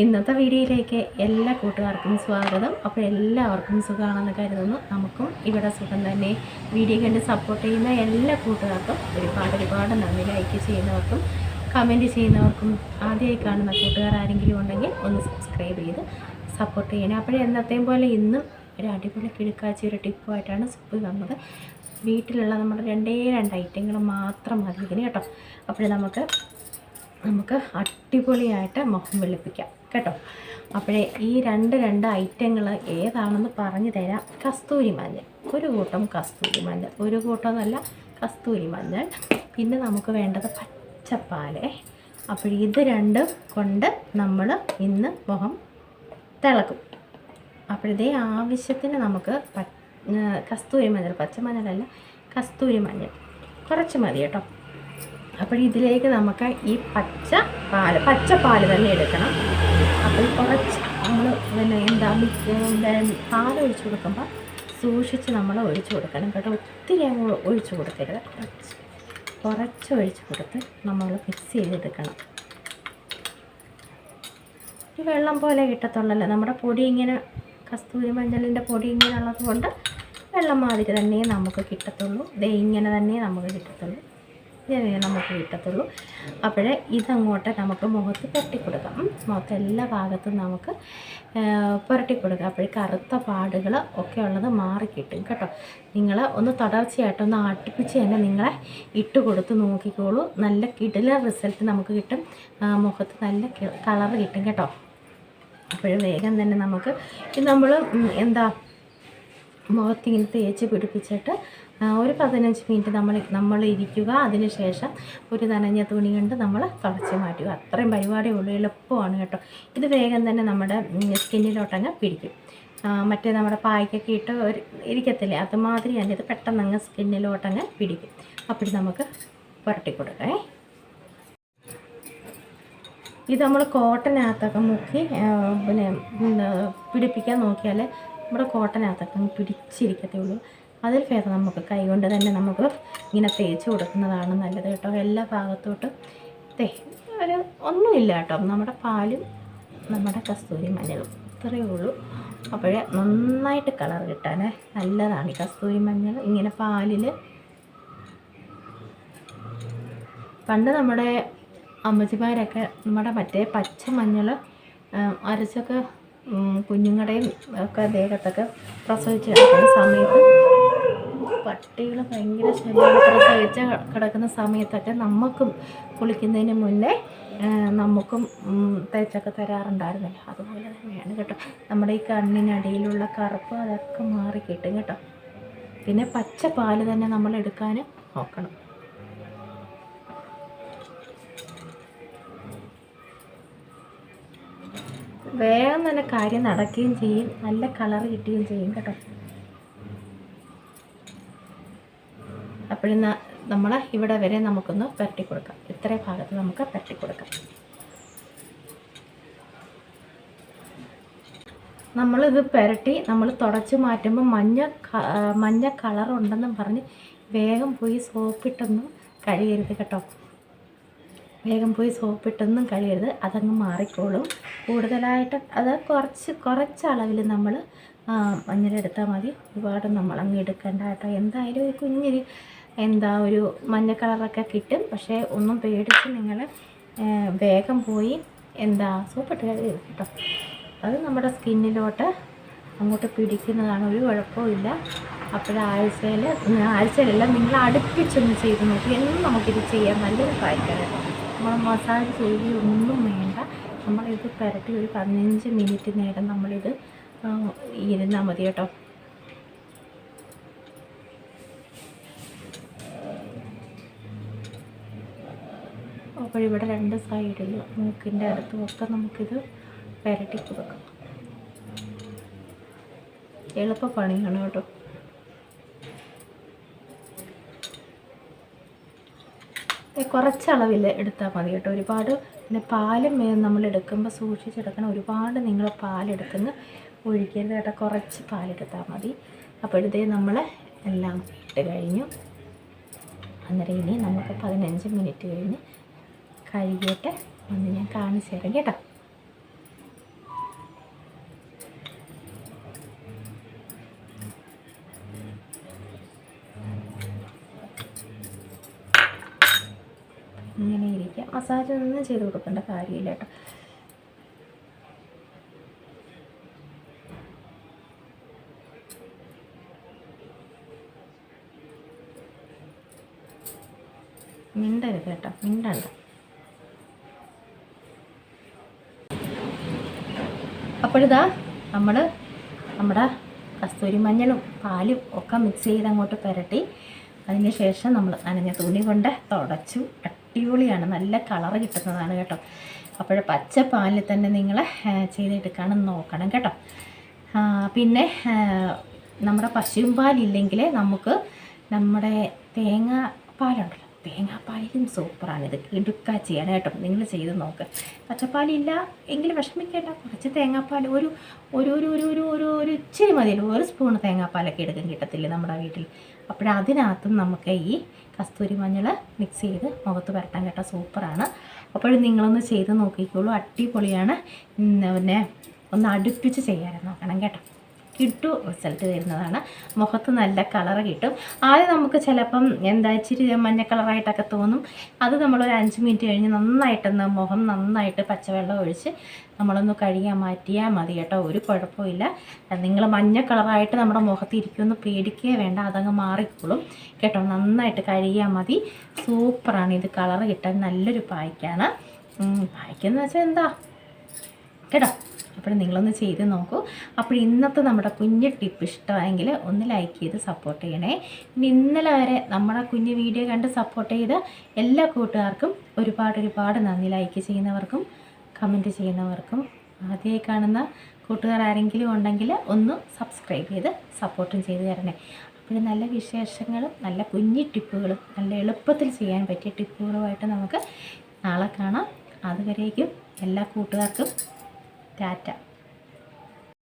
ഇന്നത്തെ വീഡിയോയിലേക്ക് എല്ലാ കൂട്ടുകാർക്കും സ്വാഗതം. അപ്പോൾ എല്ലാവർക്കും സുഖമാണെന്ന് കരുതുന്നു. നമുക്കും ഇവിടെ സുഖം തന്നെ. വീഡിയോ കണ്ട് സപ്പോർട്ട് ചെയ്യുന്ന എല്ലാ കൂട്ടുകാർക്കും ഒരുപാട് ഒരുപാട് നന്ദി. ലൈക്ക് ചെയ്യുന്നവർക്കും കമന്റ് ചെയ്യുന്നവർക്കും ആദ്യമായി കാണുന്ന കൂട്ടുകാർ ആരെങ്കിലും ഉണ്ടെങ്കിൽ ഒന്ന് സബ്സ്ക്രൈബ് ചെയ്ത് സപ്പോർട്ട് ചെയ്യണം. അപ്പോഴേ എന്നത്തെയും പോലെ ഇന്നും ഒരു അടിപൊളി കിടുക്കാച്ചി ഒരു ടിപ്പുമായിട്ടാണ് സുപ്പ് വന്നത്. വീട്ടിലുള്ള നമ്മുടെ രണ്ടേ രണ്ട് ഐറ്റങ്ങൾ മാത്രം മതി ഇതിന് കേട്ടോ. അപ്പോൾ നമുക്ക് നമുക്ക് അടിപൊളിയായിട്ട് മുഖം വെളുപ്പിക്കാം. കേട്ടോ? അപ്പോഴേ ഈ രണ്ട് രണ്ട് ഐറ്റങ്ങൾ ഏതാണെന്ന് പറഞ്ഞു തരാം. കസ്തൂരി മഞ്ഞൾ. ഒരു കൂട്ടം കസ്തൂരി മഞ്ഞൾ. ഒരു കൂട്ടം കസ്തൂരി മഞ്ഞൾ. പിന്നെ നമുക്ക് വേണ്ടത് പച്ചപ്പാൽ. അപ്പോൾ ഇത് രണ്ടും കൊണ്ട് നമ്മൾ ഇന്ന് മുഖം തിളക്കും. അപ്പോഴതേ ആവശ്യത്തിന് നമുക്ക് കസ്തൂരി മഞ്ഞൾ പച്ചമഞ്ഞളല്ല കസ്തൂരി മഞ്ഞൾ. കുറച്ച് മതി കേട്ടോ. അപ്പോൾ ഇതിലേക്ക് നമുക്ക് ഈ പച്ച പാൽ പച്ച പാൽ തന്നെ എടുക്കണം. അപ്പോൾ കുറച്ച് നമ്മൾ പിന്നെ എന്താ പാൽ ഒഴിച്ചു കൊടുക്കുമ്പോൾ സൂക്ഷിച്ച് നമ്മൾ ഒഴിച്ചു കൊടുക്കണം കേട്ടോ. ഒത്തിരി അങ്ങ് ഒഴിച്ചു കൊടുക്കരുത്. കുറച്ച് കുറച്ച് ഒഴിച്ചു കൊടുത്ത് നമ്മൾ മിക്സ് ചെയ്തെടുക്കണം. ഈ വെള്ളം പോലെ കിട്ടത്തുള്ളല്ലോ. നമ്മുടെ പൊടി ഇങ്ങനെ കസ്തൂരി മഞ്ഞളിന്റെ പൊടി ഇങ്ങനെ ഉള്ളത് കൊണ്ട് വെള്ളം മാതിരി തന്നെ നമുക്ക് കിട്ടത്തുള്ളൂ. ദേ ഇങ്ങനെ തന്നെ നമുക്ക് കിട്ടത്തുള്ളൂ. നമുക്ക് കിട്ടത്തുള്ളൂ. അപ്പോഴേ ഇതങ്ങോട്ട് നമുക്ക് മുഖത്ത് പുരട്ടി കൊടുക്കാം. മുഖത്ത് എല്ലാ ഭാഗത്തും നമുക്ക് പുരട്ടി കൊടുക്കാം അപ്പോഴേ കറുത്ത പാടുകൾ ഒക്കെ ഉള്ളത് മാറിക്കിട്ടും കേട്ടോ നിങ്ങൾ ഒന്ന് തുടർച്ചയായിട്ടൊന്ന് അടുപ്പിച്ച് തന്നെ നിങ്ങളെ ഇട്ട് കൊടുത്ത് നോക്കിക്കോളൂ. നല്ല കിടില റിസൾട്ട് നമുക്ക് കിട്ടും. മുഖത്ത് നല്ല കളർ കിട്ടും കേട്ടോ. അപ്പോഴും വേഗം തന്നെ നമുക്ക് നമ്മൾ എന്താ മുഖത്തിങ്ങനെ തേച്ച് പിടിപ്പിച്ചിട്ട് ഒരു പതിനഞ്ച് മിനിറ്റ് നമ്മൾ നമ്മൾ ഇരിക്കുക. അതിന് ശേഷം ഒരു നനഞ്ഞ തുണി കൊണ്ട് നമ്മൾ തുടച്ച് മാറ്റുക. അത്രയും പരിപാടിയേ ഉള്ളൂ. എളുപ്പമാണ് കേട്ടോ. ഇത് വേഗം തന്നെ നമ്മുടെ സ്കിന്നിലോട്ടങ്ങ് പിടിക്കും. മറ്റേ നമ്മുടെ പായ്ക്കൊക്കെ ഇട്ട് ഒരു ഇരിക്കത്തില്ലേ? അതുമാതിരി തന്നെ ഇത് പെട്ടെന്ന് അങ്ങ് സ്കിന്നിലോട്ടങ്ങ് പിടിക്കും. അപ്പോൾ നമുക്ക് പുരട്ടി കൊടുക്കേ ഇത് നമ്മൾ കോട്ടനകത്തൊക്കെ മുക്കി പിന്നെ പിടിപ്പിക്കാൻ നോക്കിയാൽ നമ്മുടെ കോട്ടനകത്തൊക്കെ പിടിച്ചിരിക്കത്തേ ഉള്ളൂ അതിൽ ഭേദം നമുക്ക് കൈകൊണ്ട് തന്നെ നമുക്ക് ഇങ്ങനെ തേച്ച് കൊടുക്കുന്നതാണ് നല്ലത് കേട്ടോ. എല്ലാ ഭാഗത്തോട്ടും തേ ഒരു ഒന്നുമില്ല കേട്ടോ. നമ്മുടെ പാലും നമ്മുടെ കസ്തൂരി മഞ്ഞളും ഇത്രയേ ഉള്ളൂ. അപ്പോഴേ നന്നായിട്ട് കളർ കിട്ടാൻ നല്ലതാണ് ഈ കസ്തൂരി മഞ്ഞൾ. ഇങ്ങനെ പാലിൽ പണ്ട് നമ്മുടെ അമ്മച്ചിമാരൊക്കെ നമ്മുടെ മറ്റേ പച്ച മഞ്ഞൾ അരച്ചൊക്കെ കുഞ്ഞുങ്ങളുടെയും ഒക്കെ ദേഹത്തൊക്കെ പ്രസവിച്ച് കിടക്കുന്ന സമയത്ത് പട്ടികൾ ഭയങ്കര ശല്യം പ്രസവിച്ച് കിടക്കുന്ന സമയത്തൊക്കെ നമുക്കും കുളിക്കുന്നതിന് മുന്നേ നമുക്കും തേച്ചൊക്കെ തരാറുണ്ടായിരുന്നല്ലോ അതുപോലെ തന്നെയാണ് കേട്ടോ. നമ്മുടെ ഈ കണ്ണിനടിയിലുള്ള കറുപ്പ് അതൊക്കെ മാറി കിട്ടും കേട്ടോ. പിന്നെ പച്ച പാൽ തന്നെ നമ്മൾ എടുക്കാൻ നോക്കണം. വേഗം തന്നെ കാര്യം നടക്കുകയും ചെയ്യും. നല്ല കളർ കിട്ടുകയും ചെയ്യും കേട്ടോ. അപ്പോഴും നമ്മൾ ഇവിടെ വരെ നമുക്കൊന്ന് പരട്ടി കൊടുക്കാം. ഇത്രയും ഭാഗത്ത് നമുക്ക് പരട്ടി കൊടുക്കാം. നമ്മളിത് പുരട്ടി നമ്മൾ തുടച്ച് മാറ്റുമ്പോൾ മഞ്ഞ മഞ്ഞ കളർ ഉണ്ടെന്നും പറഞ്ഞ് വേഗം പോയി സോപ്പിട്ടൊന്നും കഴിയരുത് കേട്ടോ. വേഗം പോയി സോപ്പിട്ടൊന്നും കഴിയരുത് അതങ്ങ് മാറിക്കോളും. കൂടുതലായിട്ട് അത് കുറച്ച് കുറച്ച് അളവിൽ നമ്മൾ മഞ്ഞളെടുത്താൽ മതി. ഒരുപാട് നമ്മൾ അങ്ങ് എടുക്കേണ്ട കേട്ടോ. എന്തായാലും ഒരു കുഞ്ഞൊരു എന്താ ഒരു മഞ്ഞ കളറൊക്കെ കിട്ടും. പക്ഷേ ഒന്നും പേടിച്ച് നിങ്ങൾ വേഗം പോയി എന്താ സൂപ്പർ കഴുകരുത് കേട്ടോ. അത് നമ്മുടെ സ്കിന്നിലോട്ട് അങ്ങോട്ട് പിടിക്കുന്നതാണ് ഒരു കുഴപ്പമില്ല അപ്പോഴാഴ്ചയിൽ ആഴ്ചയിലെല്ലാം നിങ്ങൾ അടുപ്പിച്ചൊന്ന് ചെയ്ത് നോക്കി. എന്നും നമുക്കിത് ചെയ്യാം നല്ലൊരു കാര്യമാണ് നമ്മൾ മസാജ് ചെയ്യുകയൊന്നും വേണ്ട. നമ്മളിത് പുരട്ടി ഒരു പതിനഞ്ച് മിനിറ്റ് നേരം നമ്മളിത് ഇരുന്നാൽ മതി കേട്ടോ. അപ്പോൾ ഇവിടെ രണ്ട് സൈഡിൽ മൂക്കിന്റെ അടുത്തുമൊക്കെ നമുക്കിത് പുരട്ടി കൊടുക്കാം എളുപ്പ പണിയാണ് കേട്ടോ. കുറച്ചളവിൽ എടുത്താൽ മതി കേട്ടോ. ഒരുപാട് പിന്നെ പാലും നമ്മൾ എടുക്കുമ്പോൾ സൂക്ഷിച്ചെടുക്കണം. ഒരുപാട് നിങ്ങൾ പാലെടുക്കുന്ന ഒഴിക്കരുത് കേട്ടോ. കുറച്ച് പാലെടുത്താൽ മതി. അപ്പോഴത്തേ നമ്മൾ എല്ലാം ഇട്ട് കഴിഞ്ഞു. അന്നേരം ഇനി നമുക്ക് പതിനഞ്ച് മിനിറ്റ് കഴിഞ്ഞ് കഴുകിയിട്ട് ഒന്ന് ഞാൻ കാണിച്ചു തരാം കേട്ടോ. ഇങ്ങനെ ഇരിക്കുക. മസാജ് ഒന്നും ചെയ്ത് കൊടുക്കേണ്ട കാര്യമില്ല കേട്ടോ. മിണ്ടരുത് കേട്ടോ. മിണ്ടണ്ട. അപ്പോഴിതാ നമ്മൾ നമ്മുടെ കസ്തൂരി മഞ്ഞളും പാലും ഒക്കെ മിക്സ് ചെയ്ത് അങ്ങോട്ട് പുരട്ടി. അതിന് ശേഷം നമ്മൾ നനഞ്ഞ തുണി കൊണ്ട് തുടച്ചു. അടിപൊളിയാണ്. നല്ല കളർ കിട്ടുന്നതാണ് കേട്ടോ. അപ്പോൾ പച്ച പാലിൽ തന്നെ നിങ്ങൾ ചെയ്തെടുക്കാനും നോക്കണം കേട്ടോ. പിന്നെ നമ്മുടെ പശുവും പാലില്ലെങ്കിൽ നമുക്ക് നമ്മുടെ തേങ്ങ പാലുണ്ടല്ലോ. തേങ്ങാപ്പാലിലും സൂപ്പറാണിത് ഇടുക്കാച്ചിയാണ് കേട്ടോ. നിങ്ങൾ ചെയ്ത് നോക്ക്. പച്ചപ്പാലില്ല എങ്കിൽ വിഷമിക്കേണ്ട. കുറച്ച് തേങ്ങാപ്പാൽ ഒരു ഒരു ഒരു ഒരു ഒരു ഒരു ഒരു ഇച്ചിരി മതിയല്ലോ ഒരു സ്പൂൺ തേങ്ങാപ്പാലൊക്കെ എടുക്കാൻ കിട്ടത്തില്ലേ നമ്മുടെ വീട്ടിൽ. അപ്പോഴതിനകത്തും നമുക്ക് ഈ കസ്തൂരി മഞ്ഞൾ മിക്സ് ചെയ്ത് മുഖത്ത് പുരട്ടാൻ കേട്ടോ. സൂപ്പറാണ്. അപ്പോഴും നിങ്ങളൊന്ന് ചെയ്ത് നോക്കിക്കോളൂ. അടിപൊളിയാണ്. പിന്നെ ഒന്ന് അടുപ്പിച്ച് ചെയ്യാൻ നോക്കണം കേട്ടോ. കിട്ടു റിസൾട്ട് തരുന്നതാണ് മുഖത്ത് നല്ല കളർ കിട്ടും. ആദ്യം നമുക്ക് ചിലപ്പം എന്താ ഇച്ചിരി മഞ്ഞ കളറായിട്ടൊക്കെ തോന്നും. അത് നമ്മളൊരു അഞ്ച് മിനിറ്റ് കഴിഞ്ഞ് നന്നായിട്ടൊന്ന് മുഖം നന്നായിട്ട് പച്ചവെള്ളം ഒഴിച്ച് നമ്മളൊന്ന് കഴുകിയാൽ മാറ്റിയാൽ മതി കേട്ടോ. ഒരു കുഴപ്പമില്ല. നിങ്ങൾ മഞ്ഞ കളറായിട്ട് നമ്മുടെ മുഖത്ത് ഇരിക്കുമെന്ന് പേടിക്കുകയേ വേണ്ട. അതങ്ങ് മാറിക്കോളും. കേട്ടോ നന്നായിട്ട് കഴുകിയാൽ മതി. സൂപ്പറാണ് ഇത് കളർ കിട്ടാൻ നല്ലൊരു പായ്ക്കാണ്. പായ്ക്കെന്ന് വെച്ചാൽ എന്താ? കേട്ടോ. അപ്പോൾ നിങ്ങളൊന്ന് ചെയ്ത് നോക്കൂ. അപ്പോൾ ഇന്നത്തെ നമ്മുടെ കുഞ്ഞ് ടിപ്പ് ഇഷ്ടമായെങ്കിൽ ഒന്ന് ലൈക്ക് ചെയ്ത് സപ്പോർട്ട് ചെയ്യണേ. ഇനി ഇന്നലെ വരെ നമ്മുടെ കുഞ്ഞ് വീഡിയോ കണ്ട് സപ്പോർട്ട് ചെയ്ത എല്ലാ കൂട്ടുകാർക്കും ഒരുപാട് ഒരുപാട് നന്ദി. ലൈക്ക് ചെയ്യുന്നവർക്കും കമന്റ് ചെയ്യുന്നവർക്കും. ആദ്യമായി കാണുന്ന കൂട്ടുകാർ ആരെങ്കിലും ഉണ്ടെങ്കിൽ ഒന്ന് സബ്സ്ക്രൈബ് ചെയ്ത് സപ്പോർട്ടും ചെയ്ത് തരണേ. അപ്പോൾ നല്ല വിശേഷങ്ങളും നല്ല കുഞ്ഞി ടിപ്പുകളും നല്ല എളുപ്പത്തിൽ ചെയ്യാൻ പറ്റിയ ടിപ്പുകളുമായിട്ട് നമുക്ക് നാളെ കാണാം. അതുവരേക്കും എല്ലാ കൂട്ടുകാർക്കും ടാറ്റ